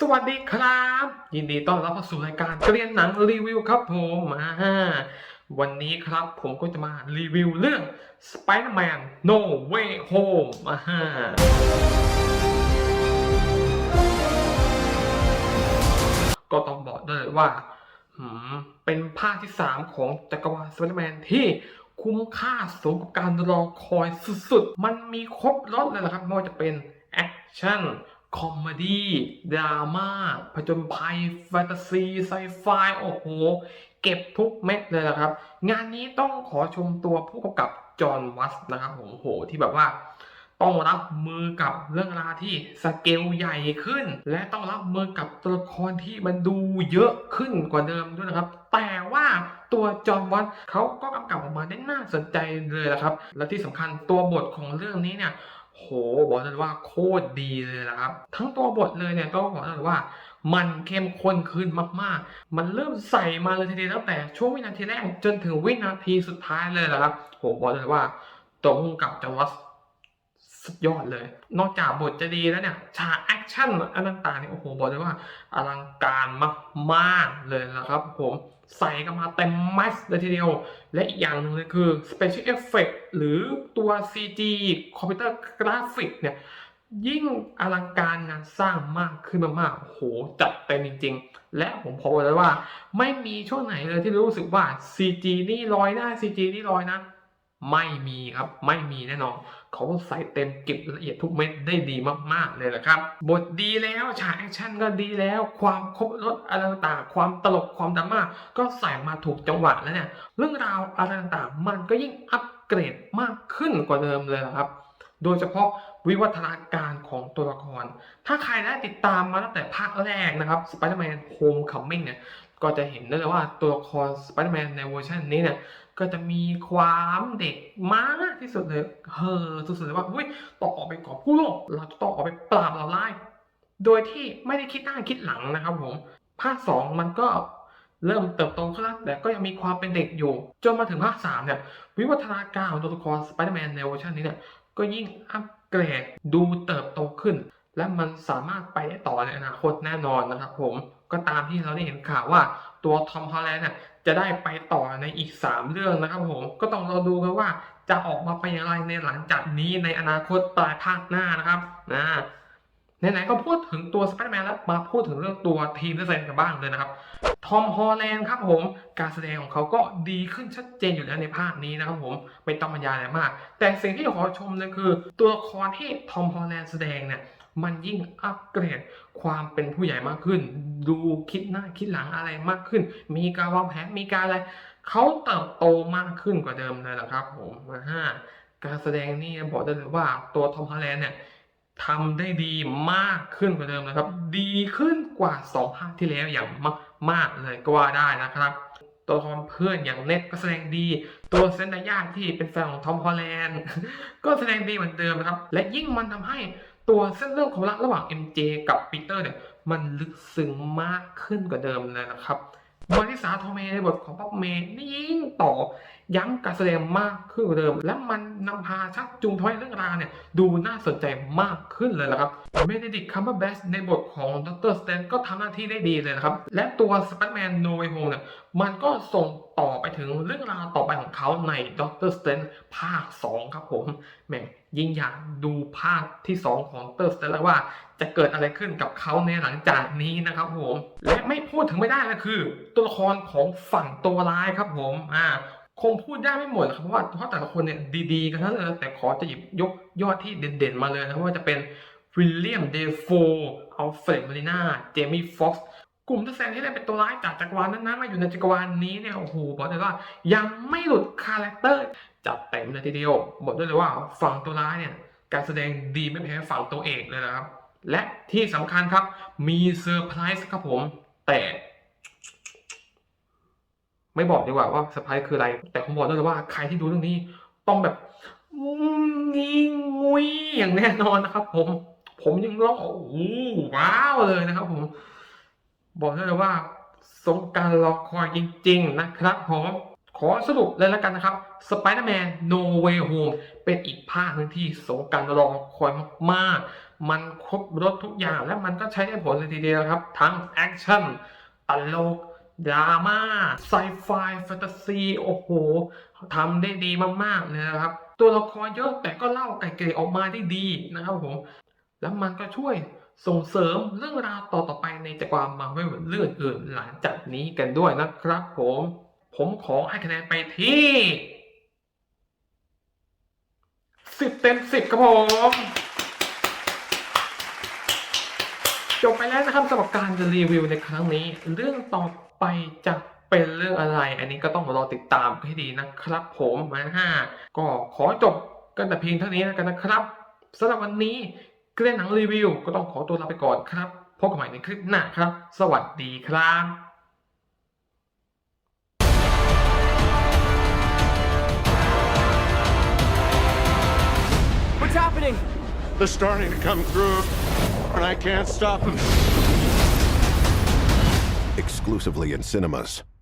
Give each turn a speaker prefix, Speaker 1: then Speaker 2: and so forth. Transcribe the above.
Speaker 1: สวัสดีครับ ยินดีต้อนรับเข้าสู่รายการเรียนหนังรีวิวครับผมอ่าวันนี้ครับผมก็จะมารีวิวเรื่อง Spider-Man No Way Home อ่าก็ต้องบอกได้เลยว่าหืมเป็นภาคที่ 3 ของจักรวาล Spider-Man ที่คุ้มค่าสมกับการรอคอยสุดๆ มันมีครบรถเลยละครับไม่ว่าจะเป็นแอคชั่น คอมเมดี้ดราม่าผจญภัยแฟนตาซีไซไฟโอ้โห เก็บทุกเม็ดเลยละครับ งานนี้ต้องขอชมตัวผู้กำกับจอห์นวัตส์นะครับผมโอ้โหที่แบบว่าต้องรับมือกับเรื่องราวที่สเกลใหญ่ขึ้น และต้องรับมือกับตัวละครที่มันดูเยอะขึ้นกว่าเดิมด้วยนะครับ แต่ว่าตัวจอห์นวัตส์เขาก็กำกับออกมาได้น่าสนใจเลยละครับ และที่สำคัญตัวบทของเรื่องนี้เนี่ย โหบอกเลยว่าโคตรดีเลยนะครับ ทั้งตัวบทเลยเนี่ยต้องบอกเลยว่ามันเข้มข้นขึ้นมากๆ มันเริ่มใส่มาเลยทีเดียวตั้งแต่ช่วงวินาทีแรกจนถึงวินาทีสุดท้ายเลยนะครับโหบอกเลยว่าตัวพุ่งกับจอวัสสุดยอดเลย นอกจากบทจะดีแล้วเนี่ยฉากแอคชั่นอะไรต่างๆเนี่ยโอ้โหบอกเลยว่าอลังการมากๆเลยนะครับผม ใส่กันมาเต็มแม็กซ์เลยทีเดียว และอีกอย่างหนึ่งเลยคือ Special Effect หรือตัว CG คอมพิวเตอร์กราฟิกเนี่ย ยิ่งอลังการงานสร้างมากขึ้นมากๆโอ้โหจัดเต็มจริง ๆ และผมพอกเลยว่า ไม่มีช่วงไหนเลยที่รู้สึกว่า CG นี่ลอยหน้า CG นี่ลอยนะ ไม่มีครับ ไม่มีแน่นอน เขาใส่เต็มเก็บละเอียดทุกเม็ดได้ดีมากๆเลยนะครับ บทดีแล้วฉากแอคชั่นก็ดีแล้ว ความครบรถอะไรต่างๆความตลกความดราม่าก็ใส่มาถูกจังหวะแล้วเนี่ยเรื่องราวอะไรต่างๆมันก็ยิ่งอัปเกรดมากขึ้นกว่าเดิมเลยนะครับ โดยเฉพาะวิวัฒนาการของตัวละคร ถ้าใครได้ติดตามมาตั้งแต่ภาคแรกนะครับ Spider-Man Homecoming เนี่ย ก็จะเห็นได้เลยว่าตัวละคร Spider-Man ในเวอร์ชันนี้เนี่ยก็จะมีความเด็กมากที่สุดเลยเฮ้อสุดๆเลยว่าอุ้ยต้องออกไปกอบกู้โลกเราจะต้องออกไปปราบเหล่าร้ายโดยที่ไม่ได้คิดหน้าคิดหลังนะครับผมภาค2มันก็เริ่มเติบโตขึ้นแล้วแต่ก็ยังมีความเป็นเด็กอยู่ จนมาถึงภาค3เนี่ยวิวัฒนาการของตัวละคร Spider-Man ในเวอร์ชันนี้เนี่ยก็ยิ่งอัปเกรดดูเติบโตขึ้น และมันสามารถไปได้ต่อในอนาคตแน่นอนนะครับผมก็ตามที่เราได้เห็นข่าวว่าตัวทอมฮอลแลนด์เนี่ยจะได้ไปต่อในอีก 3 เรื่องนะครับผมก็ต้องรอดูกันว่าจะออกมาเป็นอย่างไรในหลังจากนี้ในอนาคตปลายภาคหน้านะครับนะไหนๆก็พูดถึงตัวสไปเดอร์แมนแล้วมาพูดถึงเรื่องตัวทีมนักแสดงกันบ้างเลยนะครับทอมฮอลแลนด์ครับผมการแสดงของเขาก็ดีขึ้นชัดเจนอยู่แล้วในภาคนี้นะครับผมไม่ต้องบรรยายอะไรมาก แต่สิ่งที่ขอชมเลยคือ ตัวละครที่ทอมฮอลแลนด์แสดงเนี่ย มันยิ่งอัปเกรดความเป็นผู้ใหญ่มากขึ้น ดูคิดหน้าคิดหลังอะไรมากขึ้น มีการวางแผนมีการอะไรเขาเติบโตมากขึ้นกว่าเดิมเลยแหละครับผมมาห้าการแสดงนี่บอกได้เลยว่าตัวทอมฮอลแลนด์เนี่ยทำได้ดีมากขึ้นกว่าเดิมนะครับ ดีขึ้นกว่าสองภาคที่แล้วอย่างมากมากๆเลยก็ว่าได้นะครับ ตัวละครเพื่อนอย่างเน็ตก็แสดงดี ตัวเซนดายาที่เป็นแฟนของทอมฮอลแลนด์ก็แสดงดีเหมือนเดิมนะครับ และยิ่งมันทำให้ ตัวเส้นเรื่องของรักระหว่าง MJ กับปีเตอร์เนี่ยมันลึกซึ้งมากขึ้นกว่าเดิมเลยนะครับมาริสาโทเมในบทของป๊อปเมย์นี่ยิ่งต่อ ย้ำการแสดงมากขึ้นกว่าเดิม และมันนำพาชักจูงทำให้เรื่องราวเนี่ยดูน่าสนใจมากขึ้นเลยละครับเมดิดิกคัมเบอร์แบชในบทของดรสแตนก็ทำหน้าที่ได้ดีเลยนะครับ และตัวสไปเดอร์แมนโนเวโฮเนี่ยมันก็ส่งต่อไปถึงเรื่องราวต่อไปของเขาในด็อกเตอร์สเตนภาค 2 ครับผมแหมยิ่งอยากดูภาคที่ 2 ของเตอร์สเตนแล้วว่าจะเกิดอะไรขึ้นกับเขาในหลังจากนี้นะครับผม และไม่พูดถึงไม่ได้ก็คือ ตัวละครของฝั่งตัวร้ายครับผมอ่า คงพูดได้ไม่หมดครับเพราะว่าเพราะแต่ละคนเนี่ยดีๆกันทั้งนั้นแต่ขอจะหยิบยกยอดที่เด่นๆมาเลยนะว่าจะเป็นวิลเลียมเดฟโฟอัลเฟรดมาริน่าเจมี่ฟ็อกซ์กลุ่มนักแสดงที่ได้เป็นตัวร้ายจากจักรวาลนั้นๆมาอยู่ในจักรวาลนี้เนี่ยโอ้โหบอกเลยว่ายังไม่หลุดคาแรคเตอร์จัดเต็มเลยทีเดียวบอกได้เลยว่าฝั่งตัวร้ายเนี่ยการแสดงดีไม่แพ้ฝั่งตัวเอกเลยนะครับ และที่สำคัญครับมีเซอร์ไพรส์ครับผม แต่ ไม่บอกดีกว่าว่าเซอร์ไพรส์คืออะไร แต่ผมบอกได้เลยว่าใครที่ดูเรื่องนี้ต้องแบบงิงงุยอย่างแน่นอนนะครับ ผม ผมยังร้องโอ้โหว้าวเลยนะครับ ผม บอกได้เลยว่าสมการรอคอยจริง ๆ นะครับผมขอสรุปเลยแล้วกันนะครับ Spider-Man No Way Home เป็นอีกภาคหนึ่งที่สงกรารรอคอยมากๆ มันครบรถทุกอย่างและมันก็ใช้ได้ผลเลยทีเดียวครับ ทั้งแอคชั่นตลก ดราม่าไซไฟแฟนตาซีโอ้โหทำได้ดีมากๆเลยนะครับ ตัวละครเยอะแต่ก็เล่าไก่เกลี่ออกมาได้ดีนะครับผมแล้วมันก็ช่วยส่งเสริมเรื่องราวต่อๆไปในจักรวาลมาเวลเรื่องอื่นหลังจากนี้กันด้วยนะครับผม ผมขอให้คะแนนไปที่สิบเต็มสิบครับผมจบไปแล้วนะครับสำหรับการรีวิวในครั้งนี้ เรื่องต่อ ไปจะเป็นเรื่องอะไร อันนี้ก็ต้องรอติดตามให้ดีนะครับ ผมนะฮะก็ขอจบกันแต่เพียงเท่านี้แล้วกันนะครับสำหรับวันนี้เกลียนหนังรีวิว ก็ต้องขอตัวลาไปก่อนครับพบกันใหม่ในคลิปหน้าครับ สวัสดีครับ
Speaker 2: What's happening?
Speaker 3: They're starting to come through, and I can't stop them.
Speaker 4: Exclusively in cinemas.